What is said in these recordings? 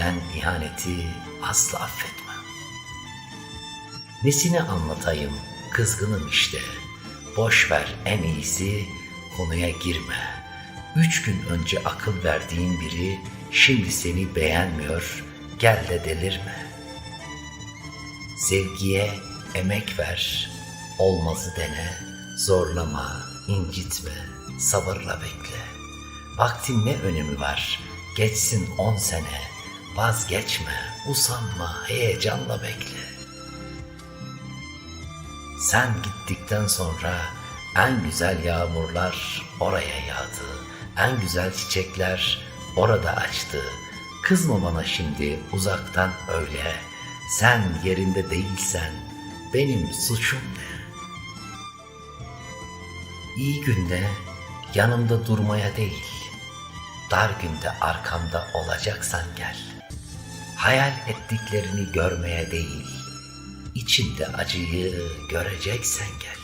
edilen ihaneti asla affetmem. Nesini anlatayım, kızgınım işte. Boş ver en iyisi, konuya girme. Üç gün önce akıl verdiğin biri şimdi seni beğenmiyor, gel de delirme. Sevgiye emek ver, olmazı dene, zorlama, incitme, sabırla bekle. Vaktin ne önemi var, geçsin on sene, vazgeçme, usanma, heyecanla bekle. Sen gittikten sonra en güzel yağmurlar oraya yağdı. En güzel çiçekler orada açtı. Kızma bana şimdi uzaktan öyle. Sen yerinde değilsen benim suçum ne? İyi günde yanımda durmaya değil, dar günde arkamda olacaksan gel. Hayal ettiklerini görmeye değil, içinde acıyı göreceksen gel.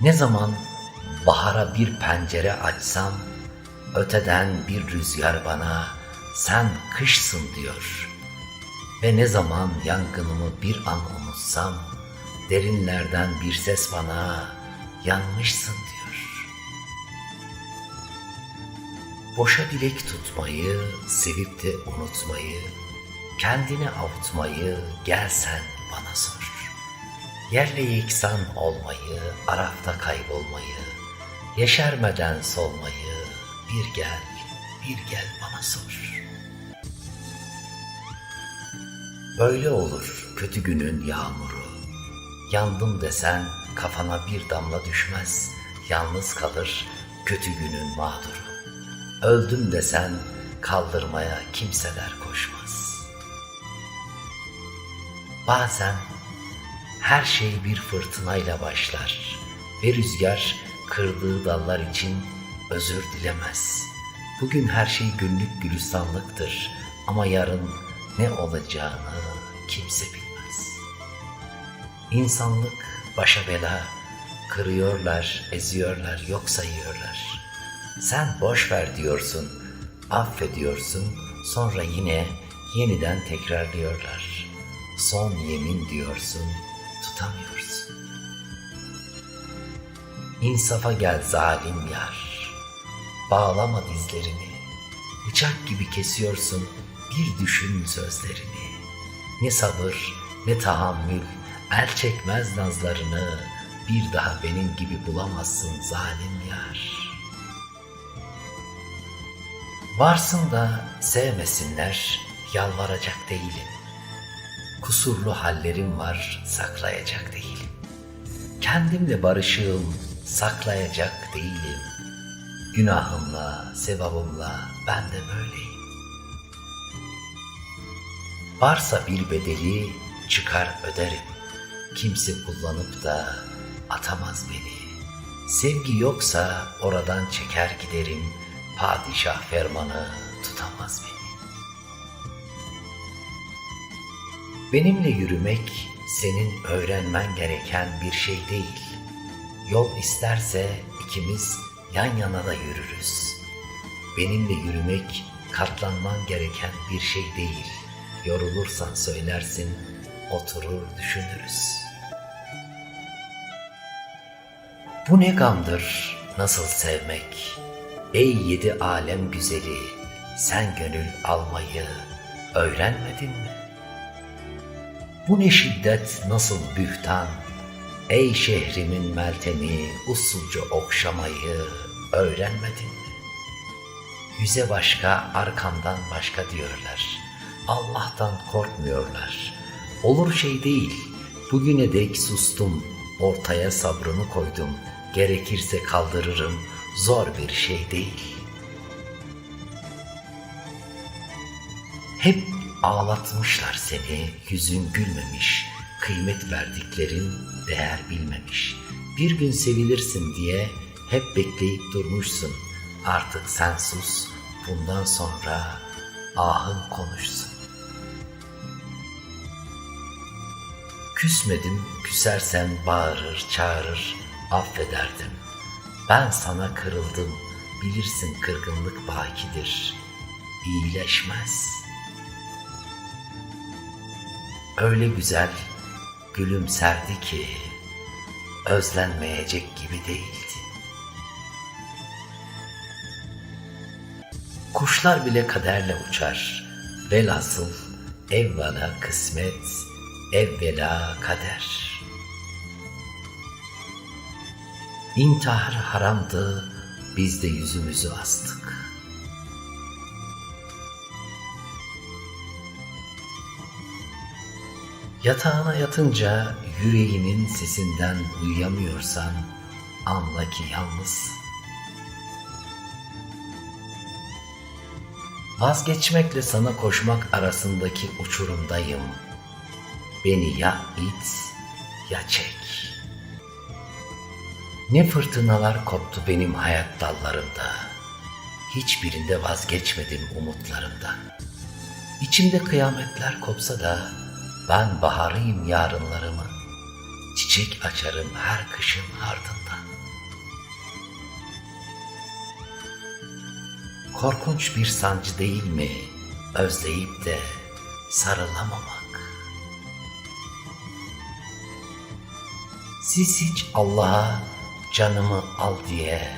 Ne zaman bahara bir pencere açsam, öteden bir rüzgar bana sen kışsın diyor. Ve ne zaman yangınımı bir an unutsam, derinlerden bir ses bana yanmışsın diyor. Boşa dilek tutmayı, sevip de unutmayı, kendini avutmayı gelsen bana sor. Yerle yeksan olmayı, arafta kaybolmayı, yeşermeden solmayı bir gel, bir gel bana sor. Böyle olur kötü günün yağmuru. Yandım desen kafana bir damla düşmez, yalnız kalır kötü günün mağduru. Öldüm desen kaldırmaya kimseler koşmaz. Bazen her şey bir fırtınayla başlar ve rüzgar kırdığı dallar için özür dilemez. Bugün her şey günlük gülistanlıktır ama yarın ne olacağını kimse bilmez. İnsanlık başa bela, kırıyorlar, eziyorlar, yok sayıyorlar. Sen boş ver diyorsun, affediyorsun, sonra yine yeniden tekrarlıyorlar. Son yemin diyorsun, tutamıyorsun. İnsafa gel zalim yar. Bağlama dizlerini. Bıçak gibi kesiyorsun bir düşün sözlerini. Ne sabır ne tahammül el çekmez nazlarını. Bir daha benim gibi bulamazsın zalim yar. Varsın da sevmesinler, yalvaracak değilim. Kusurlu hallerim var, saklayacak değilim. Kendimle barışığım, saklayacak değilim. Günahımla, sevabımla ben de böyleyim. Varsa bir bedeli çıkar öderim. Kimse kullanıp da atamaz beni. Sevgi yoksa oradan çeker giderim. Padişah fermanı tutamaz beni. Benimle yürümek senin öğrenmen gereken bir şey değil. Yol isterse ikimiz yan yana da yürürüz. Benimle yürümek katlanman gereken bir şey değil. Yorulursan söylersin, oturur düşünürüz. Bu ne gamdır nasıl sevmek? Ey yedi alem güzeli, sen gönül almayı öğrenmedin mi? Bu ne şiddet nasıl bühtan? Ey şehrimin meltemi usulca okşamayı öğrenmedin mi? Yüze başka arkamdan başka diyorlar. Allah'tan korkmuyorlar. Olur şey değil. Bugüne dek sustum. Ortaya sabrımı koydum. Gerekirse kaldırırım. Zor bir şey değil. Hep ağlatmışlar seni, yüzün gülmemiş, kıymet verdiklerin değer bilmemiş. Bir gün sevilirsin diye hep bekleyip durmuşsun. Artık sen sus, bundan sonra ahın konuşsun. Küsmedim, küsersen bağırır, çağırır, affederdim. Ben sana kırıldım, bilirsin kırgınlık bakidir, iyileşmez. Öyle güzel gülümserdi ki özlenmeyecek gibi değildi. Kuşlar bile kaderle uçar. Velhasıl evvela kısmet, evvela kader. İntihar haramdı, biz de yüzümüzü astık. Yatağına yatınca yüreğinin sesinden uyuyamıyorsan anla ki yalnızsın. Vazgeçmekle sana koşmak arasındaki uçurumdayım. Beni ya it ya çek. Ne fırtınalar koptu benim hayat dallarımda. Hiçbirinde vazgeçmedim umutlarımdan. İçimde kıyametler kopsa da ben baharıyım yarınlarımı. Çiçek açarım her kışın ardından. Korkunç bir sancı değil mi özleyip de sarılamamak? Siz hiç Allah'a canımı al diye